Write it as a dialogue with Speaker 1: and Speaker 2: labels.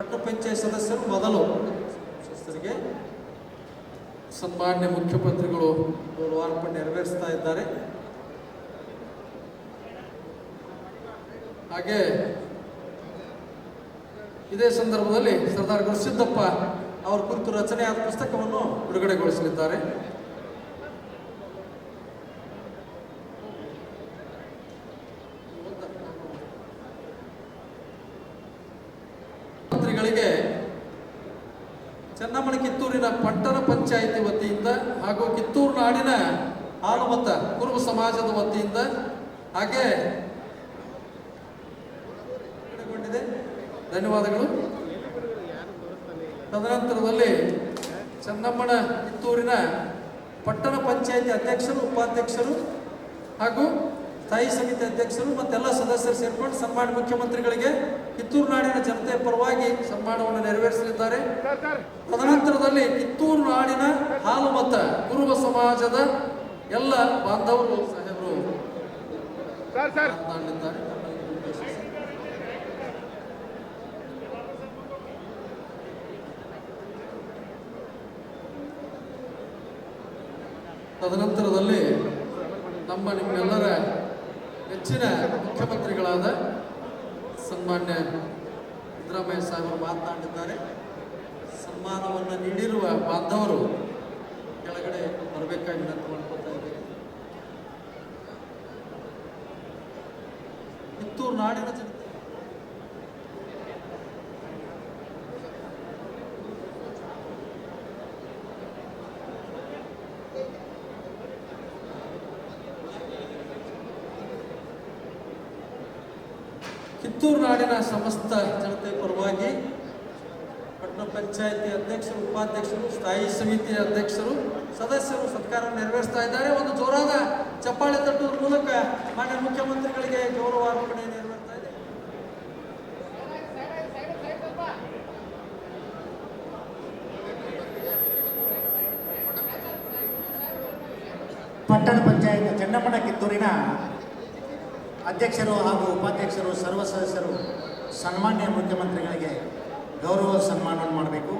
Speaker 1: ಪಟ್ಟಣ ಪಂಚಾಯತ್ ಸದಸ್ಯರು ಮೊದಲು ಸದಸ್ಯರಿಗೆ ಸನ್ಮಾನ್ಯ ಮುಖ್ಯಮಂತ್ರಿಗಳು ಲೋಕಾರ್ಪಣೆ ನೆರವೇರಿಸ್ತಾ ಇದ್ದಾರೆ. ಹಾಗೆ ಇದೇ ಸಂದರ್ಭದಲ್ಲಿ ಸರ್ದಾರ್ ಗುರುಸಿದ್ದಪ್ಪ ಅವರ ಕುರಿತು ರಚನೆಯಾದ ಪುಸ್ತಕವನ್ನು ಬಿಡುಗಡೆಗೊಳಿಸಲಿದ್ದಾರೆ. ಚೆನ್ನಮ್ಮನ ಕಿತ್ತೂರಿನ ಪಟ್ಟಣ ಪಂಚಾಯಿತಿ ವತಿಯಿಂದ ಹಾಗೂ ಕಿತ್ತೂರು ನಾಡಿನ ಆಳುಮತ ಕುರುಬ ಸಮಾಜದ ವತಿಯಿಂದ ಹಾಗೆ. ಧನ್ಯವಾದಗಳು ತದನಂತರದಲ್ಲಿ ಚೆನ್ನಮ್ಮನ ಕಿತ್ತೂರಿನ ಪಟ್ಟಣ ಪಂಚಾಯಿತಿ ಅಧ್ಯಕ್ಷರು, ಉಪಾಧ್ಯಕ್ಷರು ಹಾಗೂ ಸ್ಥಾಯಿ ಸಮಿತಿ ಅಧ್ಯಕ್ಷರು ಮತ್ತೆಲ್ಲ ಸದಸ್ಯರು ಸೇರ್ಕೊಂಡು ಸನ್ಮಾನ್ಯ ಮುಖ್ಯಮಂತ್ರಿಗಳಿಗೆ ಕಿತ್ತೂರು ನಾಡಿನ ಜನತೆಯ ಪರವಾಗಿ ಸನ್ಮಾನವನ್ನು ನೆರವೇರಿಸಲಿದ್ದಾರೆ. ತದನಂತರದಲ್ಲಿ ಕಿತ್ತೂರು ನಾಡಿನ ಹಾಲು ಮತ ಕುರುಬ ಸಮಾಜದ ಎಲ್ಲ ಬಾಂಧವರು ಸಾಹೇಬರು ತದನಂತರದಲ್ಲಿ ನಮ್ಮ ನಿಮ್ಮೆಲ್ಲರ ನೆಚ್ಚಿನ ಮುಖ್ಯಮಂತ್ರಿಗಳಾದ ಸನ್ಮಾನ್ಯ ಸಿದ್ದರಾಮಯ್ಯ ಅವರು ಮಾತನಾಡಿದ್ದಾರೆ. ಸನ್ಮಾನವನ್ನು ನೀಡಿರುವ ಬಾಂಧವರು ಕೆಳಗಡೆ ಬರಬೇಕಾಗಿ ನಾನು ಮಾಡ್ಕೊತಾ ಇದ್ದೇನೆ. ಕಿತ್ತೂರು ನಾಡಿನ ಜನತೆ ಕಿತ್ತೂರು ನಾಡಿನ ಸಮಸ್ತ ಜನತೆ ಪರವಾಗಿ ಪಟ್ಟಣ ಪಂಚಾಯತಿ ಅಧ್ಯಕ್ಷರು, ಉಪಾಧ್ಯಕ್ಷರು, ಸ್ಥಾಯಿ ಸಮಿತಿ ಅಧ್ಯಕ್ಷರು, ಸದಸ್ಯರು ಸತ್ಕಾರ ನೆರವೇರಿಸ್ತಾ ಇದ್ದಾರೆ. ಒಂದು ಜೋರಾದ ಚಪ್ಪಾಳೆ ತಟ್ಟುವ ಮೂಲಕ ಮಾನ್ಯ ಮುಖ್ಯಮಂತ್ರಿಗಳಿಗೆ ಗೌರವಾರ್ಪಣೆ ಇದೆ.
Speaker 2: ಪಟ್ಟಣ ಪಂಚಾಯತ್ ಚೆನ್ನಮ್ಮನ ಕಿತ್ತೂರಿನ ಅಧ್ಯಕ್ಷರು ಹಾಗೂ ಉಪಾಧ್ಯಕ್ಷರು ಸರ್ವ ಸದಸ್ಯರು ಸನ್ಮಾನ್ಯ ಮುಖ್ಯಮಂತ್ರಿಗಳಿಗೆ ಗೌರವ ಸನ್ಮಾನವನ್ನು ಮಾಡಬೇಕು.